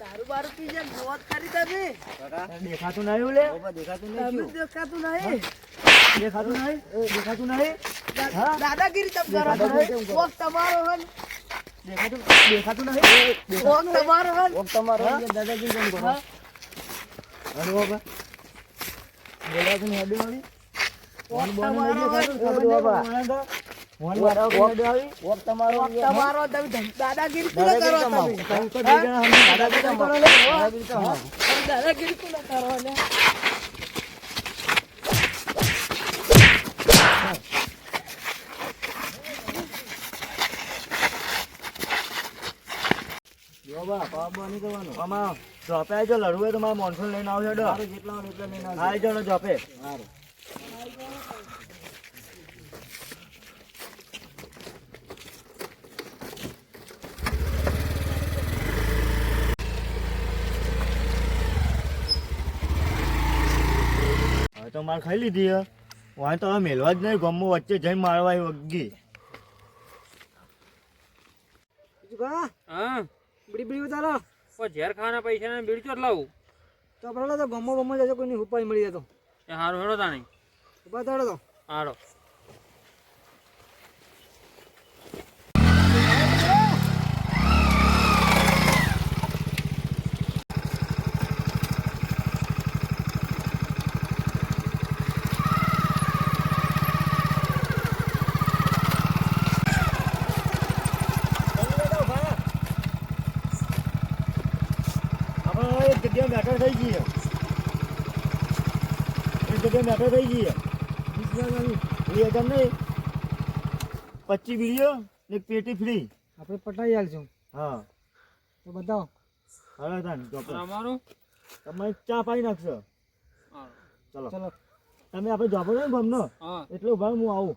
દારૂ બારૂ પી જાય જોત કરી તમે દેખાતું નહીં. ઓલે દેખાતું નહીં. દેખાતું નહીં? દેખાતું નહીં? દેખાતું નહીં દાદાગીરી તમે કરો કરો? તમારો હન. દેખાતું? દેખાતું નહીં? કોક તમારો હન. ઓમ તમારો હા? દાદાગીરી કેમ કરો? અરે બાબા બોલ્યા છે વાળી. કોક તમારો હન. ખબર નહીં દાદાગીરી કરો દાદાગીરી કરો જો જોપે આવજો લડવું હોય તો મારા મોનસૂન લઈને આવજો એટલા લઈને આવજો. જોપે હારું. તો માર ખાઈ લીધી હે. વાંહે તો હવે મેલવા જ નહીં ગમો વચ્ચે જઈ મારવા આવી વગી હા? બીડી બીડી ઉતારો પણ ઝેર ખાવાના પૈસા ને બીડી ચોટ લાવું? તો આપણે તો ગમો ગમો જજો કોઈની ઉપાય મળી જતો એ હારું હેડો તાણી. ઉપાય તાડો તો. હારો. આપણે એક જગ્યાએ મેટર થઈ ગઈ એક જગ્યાએ મેટર થઈ ગઈ. હજાર નહીં પચીસ વીડિયો ને એક પેટી ફ્રી આપણે પટાઈ આલશું. હા. તો બતાવો. હવે તાન અમારું? તમે ચા પાડી નાખશો. ચલો. ચલો. તમે આપણે જવાબ ને ભમનો? એટલે ઊભા હું આવું.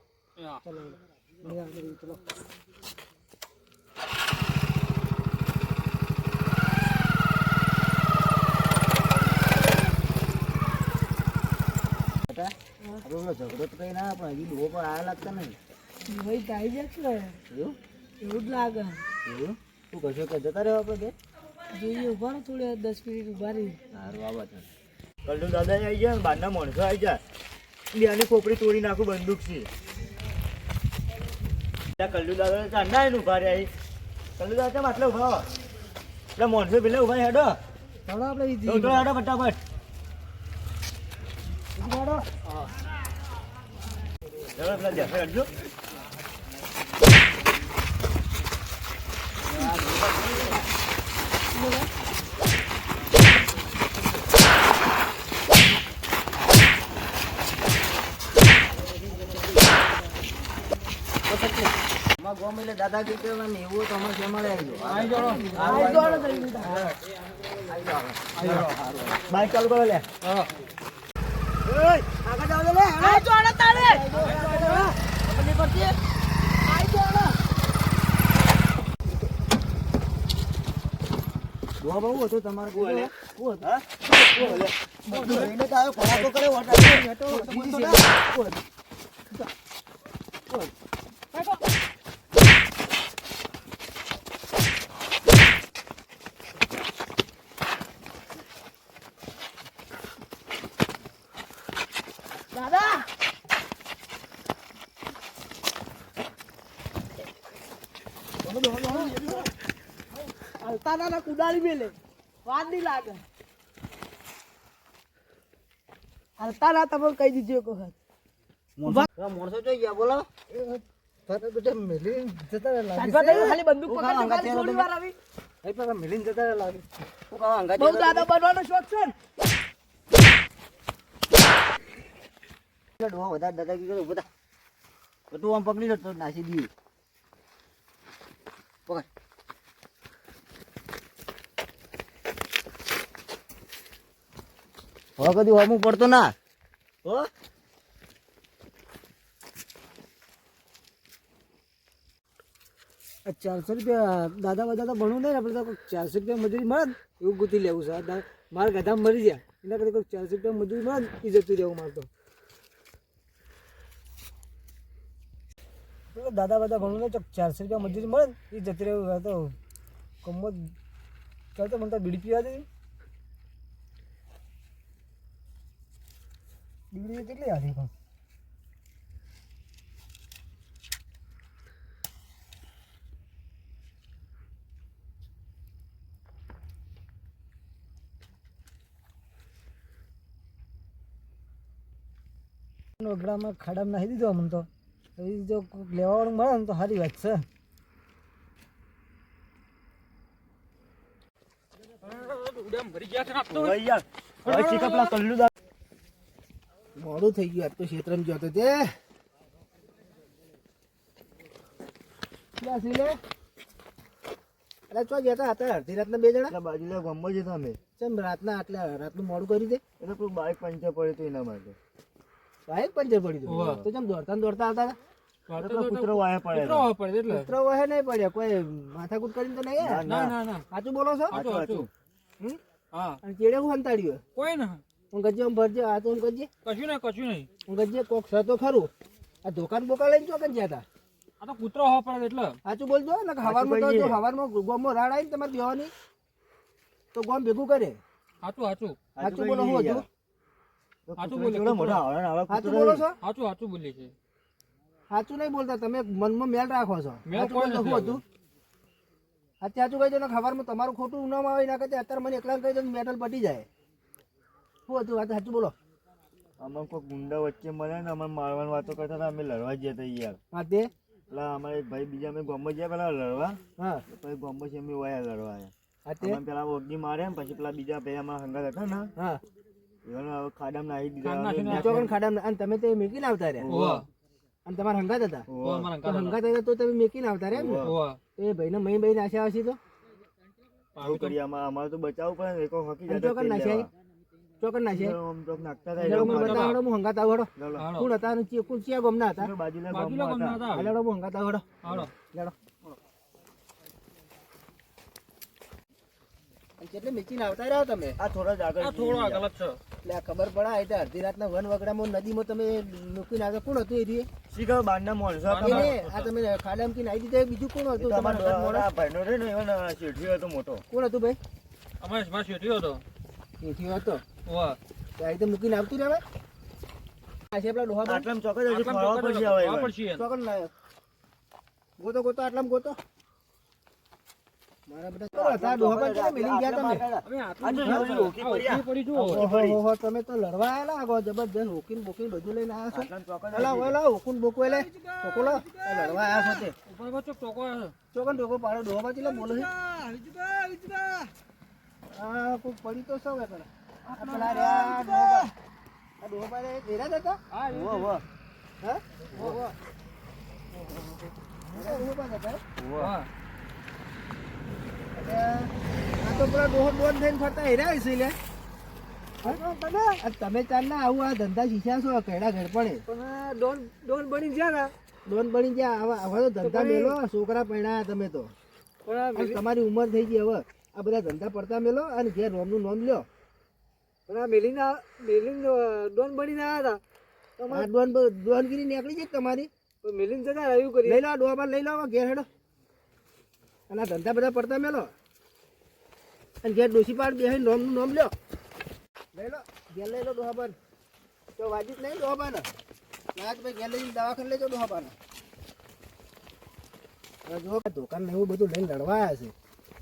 ચલો ચલો. પેલો ઝઘડો તો કઈ ના પણ હજી પણ આયા લાગતા નહીં. ભાઈ તાઈ જશે એવું? એવું જ લાગે. એવું? તું કશો કે જતા રહ્યો આપણે જોઈએ ઊભા ને થોડી દસ મિનિટ ઊભા રહી. સારું આવા ચાલ કલ્લુ દાદા આવી જાય બહારના માણસો આવી જાય બેની ખોપડી તોડી નાખું બંદૂક છે. કલ્લુ દાદા ચાંદા એનું ઊભા રહ્યા કલ્લુ દાદા આટલા ઊભા? એટલે માણસો પેલા ઊભા હેડો. ચાલો આપણે હેડો ફટાફટ હેડો પેલા જશે હેડજો અમારા ગામ દાદાગીરી કરવાની એવું તો અમારે શેમાડે આવી જાઓ. આવી જાઓ. બાઈક ચાલુ કરો લે આગળ જાઓ લે નહીં પડતી આઈ દોડો બહુ હતો તમારે ઓલે. કોઈ હતું? હા? તો આવ્યો, ખોરાક તો છે. દાદા. અલતાના કુડાળી મેલે. વાત નહીં લાગે. અલતાના તમે કહી દીધું એક વખત. પેલા માણસો જોઈ ગયા બોલો. ખાલી બંદૂક આવી. શું કામ અંગાત બહુ દાદા બનવાનો શોખ છે નાસી દઈએ. કદી હોમું પડતો ના. ચારસો રૂપિયા, દાદા બધા તો ભણવું નહીં આપણે તો ચારસો રૂપિયા મજૂરી મળે એવું ગૂંથી લેવું દા- મારા ગધા મરી જાય. એના કરતા ચારસો રૂપિયા મજૂરી મળે એ જતું રહેવું મારે તો આપણે દાદા બધા ભણવું ચોક ચારસો રૂપિયા મજૂરી મળે એ જતી રહ્યું હોય તો કમત ચાલતો મને તો બીડી પીવા દે બીડી કેટલી હાલી પણ? નોગડામાં ખાડામાં નાખી દીધો અમને તો. એ જો લેવાવાળું મળે ને તો સારી વાત છે. મોડું થઈ ગયું આજ તો ક્ષેત્રમાં જતો તે. અરે ચો જતા હતા અડધી રાતના બે જણા? બાજુલા ગામમાં જતા અમે. ચમ રાતના આટલા રાતનું મોડું કરી દે એટલે પેલું બાઇક પંચર પડ્યું હતું એના માટે. બાઈક પંચર પડી હોવે. તો ચમ દોડતા દોડતા આવતા હતા? કૂતરો વાયા પડ્યો કૂતરો આવે પડે એટલે. કૂતરો વહે નહીં પડ્યા કોઈ માથાકૂટ કરીને તો નહીં ના ના ના. સાચું બોલો છો? સાચું સાચું હા. અને ચેડે હું હંતાડ્યું કોઈ ના. હું ગજે આમ ભરજે આ તો હું ગજે કશું નહીં કશું નહીં. હું ગજે કોક છે તો ખરું. આ દુકાન બોકા લઈને ચોકન જ્યાં હતા આ તો કૂતરો હોવા પડે એટલે. સાચું બોલજો ને હવારમાં તો હવારમાં ગોમમાં રાડ આવી ને તમારે દેવાની. તો ગોમ ભેગું કરે. સાચું સાચું સાચું બોલો હું હતું સાચું બોલે, મોટો. આવે સાચું બોલો છો. સાચું સાચું બોલી છે સાચું નહીં બોલતા તમે મનમાં મેલ રાખો છો. સાચું નથી હતું? સાચું કહી દો ને ખબરમાં તમારું ખોટું નામ આવે એના કરતા અત્યારે મને એકલા કહી દો મેટલ પટી જાય. શું હતું? વાત સાચું બોલો. અમે કોઈ ગુંડા વચ્ચે મળે ને અમે મારવાની વાતો કરતા હતા અમે લડવા જ જતા યાર. હા તે? પેલા અમારે ભાઈ બીજા અમે ગામમાં ગયા પેલા લડવા. હા. પછી ગામમાં અમે વાયા લડવા આવ્યા. હા તે? અમે પેલા ઓગી મારે ને પછી પેલા બીજા ભાઈ અમારા હંગાત હતા ને હા. એવાનો હવે ખાડામાં નાખી દીધા ખાડામાં અને તમે તે મેકીને આવતા રહ્યા. અને તમારા હંગાત હતા? હંગાત હતા. તો તમે મેકીને આવતા રહ્યા ભાઈ ને? એ મહી ભાઈ નાશ્યા હશે તો? શું કરીએ અમારે તો બચાવવું પડે ને એકો હકી જતા ચોકન નાખ્યા ચોકન નાખ્યા ચોક નાખતા હતા મને બતાવો હું હંગાત આવો કોણ હતા? અને ચિયા- કોણ ચિયા ગામના હતા? બાજુલા ગામના હતા. હાલો હેડો, હું હંગાત આવો હાલો. હેડો. કેટલે મેચીને આવતા રહ્યા તમે? આ થોડા જ આગળ થોડો આગળ જ છે. એટલે આ ખબર પડે આ રીતે અડધી રાતના વન વગડામાં નદીમાં તમે મૂકીને આવતા કોણ હતું એ રીતે? શીખર બારના માણસો આ તમે ખાડા કીને આવી દીધા બીજું કોણ હતું તમારા ઘરના ભાઈનો રે ને એવો શેઠિયો હતો મોટો. કોણ હતું ભાઈ? અમારે મારો શેઠિયો હતો. શેઠિયો હતો? વાહ. આ રીતે મૂકીને આવતું રહેવાય? આ છે પેલા ડોહા? ચોકડ આટલામાં એમ. ચોકન લાયો. ગોતો ગોતો આટલામાં ગોતો મારા બધા કેવા હતા? ડોહા ભાઈ કેમ મિલી ગયા તમે. તો હો હો, લડવા આયેલા આગો જબરજસ્ત હોકીને બોકીને બધું લઈને આવ્યા છો. ઓલા હોકુન બોકો એટલે ટોકો લો. લડવા આવ્યા છો તે. ચોક ટોકો ચોકન ટોકો પાડો ડોહા ભાઈ બોલો આ કોક પડી તો સૌ આ પેલા રહ્યા ડોહા ડોહા હતા? ઉવ્વ, ઉવ્વ. હા? ઓહો. આ ડોહા. હા. આ તો પેલા ડોહો ડોન થઈને ફરતા હેર્યા હશે લે તમે તમે ચારના આવું આ ધંધા શીખ્યા છો કેડા ઘર પડે. પણ ડોન ડોન બની ગયા ને. ડોન બની ગયા આવા તો ધંધા મેલો છોકરા પૈણા તમે તો. તમારી ઉંમર થઈ ગઈ હવે. આ બધા ધંધા પડતા મેલો અને ઘેર રોમનું નોંધ લ્યો. પણ આ મેલીના મેલીન ડોન બનીને આવ્યા હતા ડોન ડોનગીરી નીકળી જાય તમારી? મેલીન જતા રહ્યું કરી લઈ લો ડોબા લઈ લો ઘેર હેડો. અને આ ધંધા બધા પડતા મેલો. અને ઘેર ડોસી પાડ બે રોમનું નોમ લ્યો. લઈ લો ઘેર લઈ લો ડોહા તો વાજી જ નહીં ડોહા પર ના તો ભાઈ ઘેર લઈને દવાખાને લેજો ડોહા જો કે દુકાન ને એવું બધું લઈને લડવા આવ્યા છે.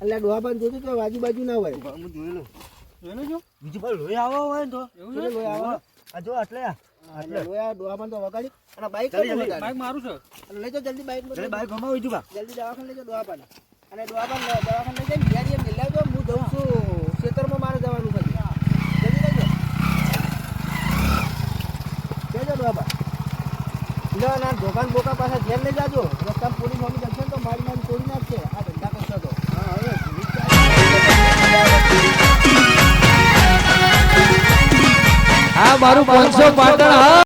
એટલે ડોહાબાન જોતું તો બાજુ બાજુ ના હોય. હું જોઈ લઉં. જોયેલું છું? બીજું પાછું લોહી આવો હોય ને તો. એવું લોહી આવે. આ જો એટલે આ તો વગાડી. અને બાઈક? બાઈક મારું છે. અને લેજો જલ્દી બાઈક બાઈક ગમાવી દીધું કા? જલ્દી દવાખાને લેજો ડોહા પર અને દવાખાને દવાખાને જઈને ઘેર એમ તો હું જઉં છું. ખેતરમાં મારે જવાનું છે. જલ્દી લેજો પર ના દુકાન બોકા પાછા ઘેર લઈ જાજો. રસ્તા પોલીસ મમ્મી જશે તો મારી મારી તોડી નાખશે આ ધંધા કરશો તો. હા હવે આ મારું પાંચસો પાટણ હા.